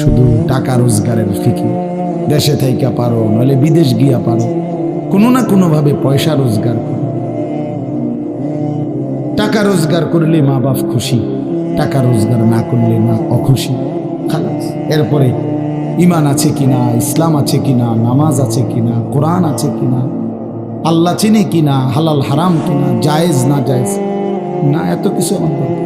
শুধু টাকা রোজগারের ফিকি। দেশে থাইকা পারো, নইলে বিদেশ গিয়া পারো। কোনো না কোনোভাবে পয়সা রোজগার করো। টাকা রোজগার করলে মা বাপ খুশি, টাকা রোজগার না করলে মা অখুশি। এরপরে ইমান আছে কিনা, ইসলাম আছে কিনা, নামাজ আছে কিনা, কোরআন আছে কিনা, আল্লাহ চিনে কিনা, হালাল হারাম কিনা, জায়েজ না জায়েজ, না এত কিছু আমার।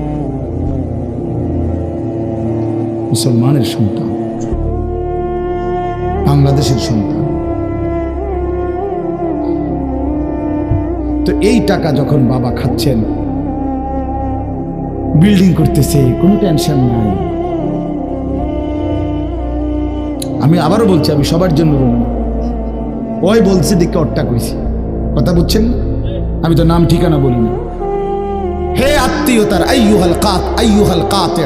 মুসলমানের সন্তান, বাংলাদেশের সন্তান। তো এই টাকা যখন বাবা খাচ্ছেন, বিল্ডিং করতেছে, কোনো টেনশন নাই। আমি আবারও বলছি, আমি সবার জন্য বলব। ওই বলছে, দেখে অট্টা কইছি। কথা বুঝছেন? আমি তো নাম ঠিকানা বলি না। হে আত্মীয়তার, আইয়ুহাল কাত, আইয়ুহাল কাতে।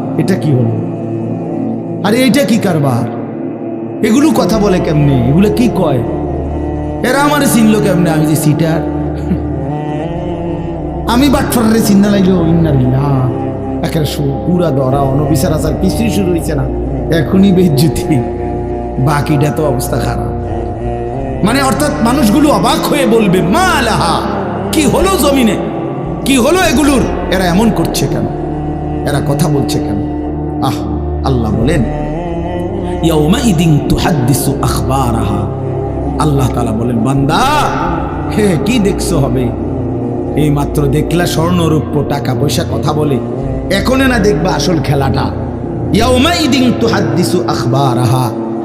এটা কি হলো? আরে এইটা কি কারবার? এগুলো কথা বলে কেমনে? এগুলো কি কয়? এরা আমার চিনলো কেমনে? আমি যে সিটার আমি বাটফারে চিন্তা লাগল ইন্নার না একের পুরা ধরা, অনবিচার আচার, কিছুই শুরু হয়েছে না। এখনই বেজ্জুতি বাকিটা তো অবস্থা খারাপ। মানে অর্থাৎ মানুষগুলো অবাক হয়ে বলবে মা লাহা কি হলো জমিনে? কি হলো এগুলোর? এরা এমন করছে কেন? এরা কথা বলছে কেন? আহ, আল্লাহ বলেন আল্লাহ তালা বলেন, বান্দা, হে, কি দেখছ হবে? এই মাত্র দেখলা স্বর্ণরূপ্য টাকা পয়সা কথা বলে। এখনে না দেখবা আসল খেলাটা। ইয়াউমাইদিন তুহাদ্দিসু আখবারাহা।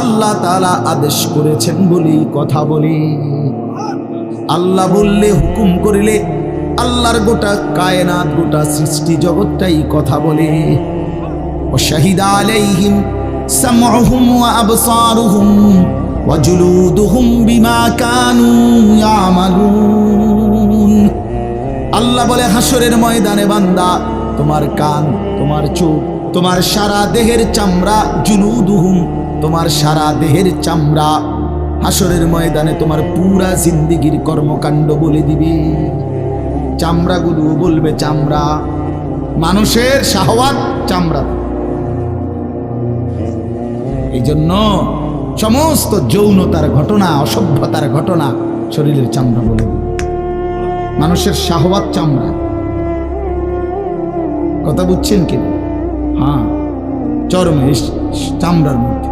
আল্লাহ তালা আদেশ করেছেন বলি, কথা বলি। আল্লাহ বললে, হুকুম করিলে আল্লাহর গোটা কায়নাত, গোটা সৃষ্টি জগৎটাই কথা বলে। ও শাহিদ আলাইহিম সামহুম ওয়া আবসারুহুম ওয়া বিমা কানু ইয়ামালুন। আল্লাহ বলে হাসরের ময়দানে বান্দা, তোমার কান, তোমার চোখ, তোমার সারা দেহের চামড়া জুলুদুহুম তোমার সারা দেহের চামড়া হাসরের ময়দানে তোমার পুরা জিন্দিগির কর্মকাণ্ড বলে দিবে। চামড়াগুলো বলবে চামড়া, মানুষের শাহওয়াত চামড়া। এই জন্য সমস্ত যৌনতার ঘটনা, অসভ্যতার ঘটনা শরীরের চামড়া বলে দিবে। মানুষের শাহওয়াত চামড়া। কথা বুঝছেন কি হ্যাঁ চরমে চামড়ার মধ্যে।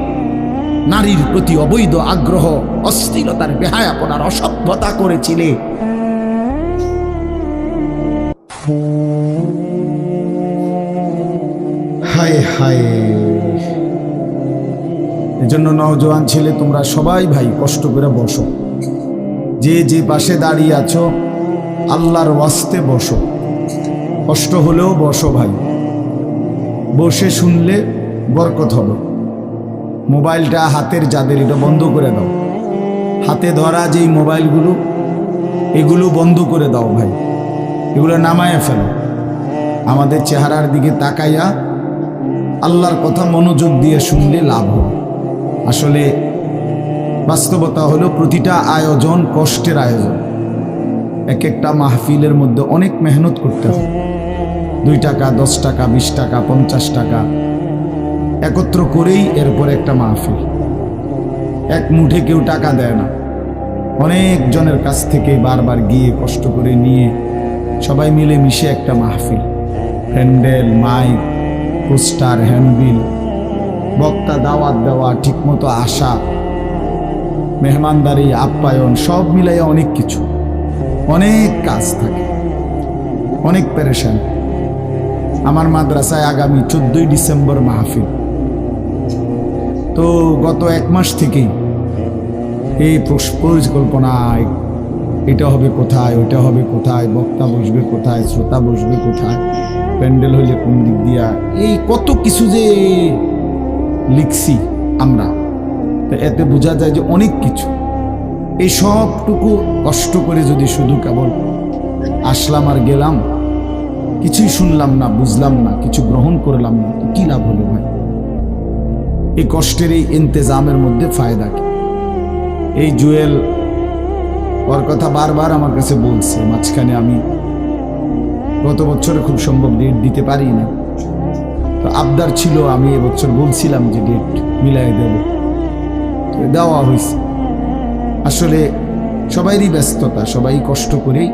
নারীর প্রতি অবৈধ আগ্রহ অস্থিরতার বেহায়াপনার অসভ্যতা করেছিলে। হায় হায়। এজন্য নওজোয়ান ছেলে তোমরা সবাই ভাই কষ্ট করে বসো। যে যে পাশে দাঁড়িয়ে আছো আল্লাহর ওয়াস্তে বসো। কষ্ট হলেও বসো ভাই। বসে শুনলে বরকত হবে। মোবাইলটা হাতের যাদের, এটা বন্ধ করে দাও। হাতে ধরা যেই মোবাইলগুলো, এগুলো বন্ধ করে দাও ভাই। এগুলো নামায় ফেলো। আমাদের চেহারার দিকে তাকাইয়া আল্লাহর কথা মনোযোগ দিয়ে শুনলে লাভ হবে। আসলে বাস্তবতা হলো প্রতিটা আয়োজন কষ্টের আয়োজন। এক একটা মাহফিলের মধ্যে অনেক মেহনত করতে হয়। দুই টাকা, দশ টাকা, বিশ টাকা, পঞ্চাশ টাকা একত্র করেই এরপর একটা মাহফিল। এক মুঠে কেউ টাকা দেয় না। অনেক জনের কাছ থেকে বারবার গিয়ে কষ্ট করে নিয়ে সবাই মিলে মিশে একটা মাহফিল। প্যান্ডেল মাইক, পোস্টার, হ্যান্ডবিল, বক্তা, দাওয়াত দেওয়া, ঠিকমতো আসা, মেহমানদারি, আপ্যায়ন, সব মিলাইয়া অনেক কিছু। অনেক কাজ থাকে। অনেক পেরেশান। আমার মাদ্রাসায় আগামী চোদ্দই ডিসেম্বর মাহফিল। তো গত এক মাস থেকেই এই প্রস- পরিকল্পনা এটা হবে কোথায়, ওইটা হবে কোথায়, বক্তা বসবে কোথায়, শ্রোতা বসবে কোথায়, প্যান্ডেল হইলে কোন দিক দিয়া, এই কত কিছু যে লিখছি আমরা, তো এতে বোঝা যায় যে অনেক কিছু। এই সবটুকু কষ্ট করে যদি শুধু কেবল আসলাম আর গেলাম, কিছুই শুনলাম না, বুঝলাম না, কিছু গ্রহণ করলাম না কি লাভ হলো ভাই? এই কষ্টের এই ইন্তেজামের মধ্যে ফায়দা কি? এই জুয়েল ওর কথা বারবার আমার কাছে বলছে, মাঝখানে আমি গত বছরে খুব সম্ভব ডেট দিতে পারি না। তো আবদার ছিল, আমি এবছর বলছিলাম যে ডেট মিলাই দেব। দেওয়া হয়েছে। আসলে সবাইরই ব্যস্ততা, সবাই কষ্ট করেই